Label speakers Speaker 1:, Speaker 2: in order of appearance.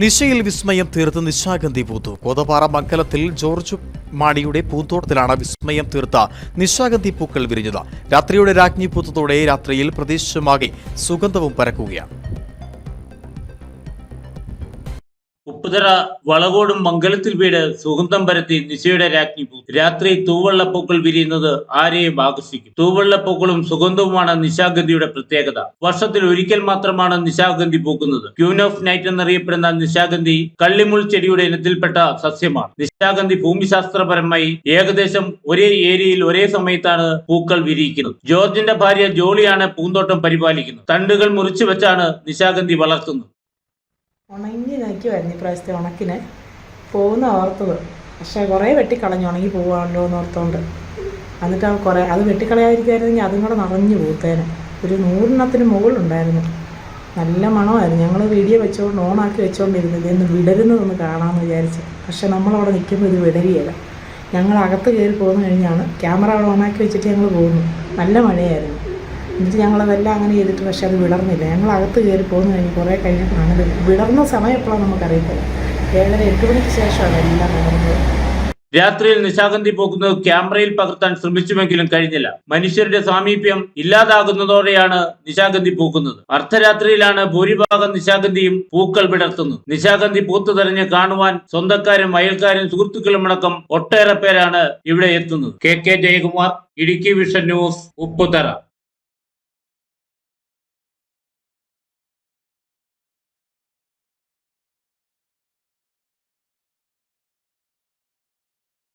Speaker 1: നിശയിൽ വിസ്മയം തീർത്ത് നിശാഗന്ധി പൂത്തു. കോതപാറ മംഗലത്തിൽ ജോർജ് മാണിയുടെ പൂന്തോട്ടത്തിലാണ് വിസ്മയം തീർത്ത നിശാഗന്ധി പൂക്കൾ വിരിഞ്ഞത്. രാത്രിയുടെ രാജ്ഞി പൂത്തതോടെ രാത്രിയിൽ പ്രദേശമാകെ സുഗന്ധവും പരക്കുകയാണ്.
Speaker 2: ഉപ്പുതറ വളകോടും മംഗലത്തിൽ വീട് സുഗന്ധം പരത്തി നിശയുടെ രാജ്ഞി രാത്രി തൂവള്ളപ്പൂക്കൾ വിരിയുന്നത് ആരെയും ആകർഷിക്കും. തൂവള്ളപ്പൂക്കളും സുഗന്ധവുമാണ് നിശാഗന്ധിയുടെ പ്രത്യേകത. വർഷത്തിൽ ഒരിക്കൽ മാത്രമാണ് നിശാഗന്ധി പൂക്കുന്നത്. ക്യൂൻ ഓഫ് നൈറ്റ് എന്നറിയപ്പെടുന്ന നിശാഗന്ധി കള്ളിമുൾ ചെടിയുടെ ഇനത്തിൽപ്പെട്ട സസ്യമാണ്. നിശാഗന്ധി ഭൂമിശാസ്ത്രപരമായി ഏകദേശം ഒരേ ഏരിയയിൽ ഒരേ സമയത്താണ് പൂക്കൾ വിരിയിക്കുന്നത്. ജോർജിന്റെ ഭാര്യ ജോളിയാണ് പൂന്തോട്ടം പരിപാലിക്കുന്നത്. തണ്ടുകൾ മുറിച്ചു വെച്ചാണ് നിശാഗന്ധി വളർത്തുന്നത്.
Speaker 3: ഉണങ്ങി നിൽക്കുമായിരുന്നു ഇപ്രാവശ്യത്തെ ഉണക്കിന്. പോകുന്ന ഓർത്തത്. പക്ഷേ കുറേ വെട്ടിക്കളഞ്ഞു ഉണങ്ങി പോവാണല്ലോ എന്ന് ഓർത്തോണ്ട്. എന്നിട്ട് അവൻ കുറേ അത് വെട്ടിക്കളയാതിരിക്കുമായിരുന്നെങ്കിൽ അതും കൂടെ നിറഞ്ഞു പൂത്തേനെ. ഒരു നൂറിനത്തിന് മുകളിലുണ്ടായിരുന്നു. നല്ല മണമായിരുന്നു. ഞങ്ങൾ വീഡിയോ വെച്ചുകൊണ്ട് ഓണാക്കി വെച്ചുകൊണ്ടിരുന്നു ഇതൊന്ന് വിടരുന്നതൊന്ന് കാണാമെന്ന് വിചാരിച്ചു. പക്ഷേ നമ്മളവിടെ നിൽക്കുമ്പോൾ ഇത് വിടരിയല്ല ഞങ്ങൾ അകത്ത് കയറി പോകുന്ന കഴിഞ്ഞാണ് ക്യാമറ അവിടെ ഓണാക്കി വെച്ചിട്ട് ഞങ്ങൾ പോകുന്നു. നല്ല മഴയായിരുന്നു. എന്നിട്ട് ഞങ്ങളതെല്ലാം അങ്ങനെ ചെയ്തിട്ട് പക്ഷേ അത് വിളർന്നില്ല. ഞങ്ങൾ അകത്ത് കയറി പോന്നു കഴിഞ്ഞ് കുറേ കഴിഞ്ഞിട്ടാണ് വിളർന്ന സമയം എപ്പോഴാണ് നമുക്കറിയത്തില്ല. ഏഴര എട്ട് മണിക്ക് ശേഷമാണ് എല്ലാം വിളർന്നത്.
Speaker 2: രാത്രിയിൽ നിശാഗന്ധി പോകുന്നത് ക്യാമറയിൽ പകർത്താൻ ശ്രമിച്ചുവെങ്കിലും കഴിഞ്ഞില്ല. മനുഷ്യരുടെ സാമീപ്യം ഇല്ലാതാകുന്നതോടെയാണ് നിശാഗന്ധി പൂക്കുന്നത്. അർദ്ധരാത്രിയിലാണ് ഭൂരിഭാഗം നിശാഗന്ധിയും പൂക്കൾ വിടർത്തുന്നത്. നിശാഗന്ധി പൂത്തു തെരഞ്ഞ് കാണുവാൻ സ്വന്തക്കാരും അയൽക്കാരും സുഹൃത്തുക്കളും അടക്കം ഒട്ടേറെ പേരാണ് ഇവിടെ എത്തുന്നത്. K K Jayakumar Idukki vision news Upputhara.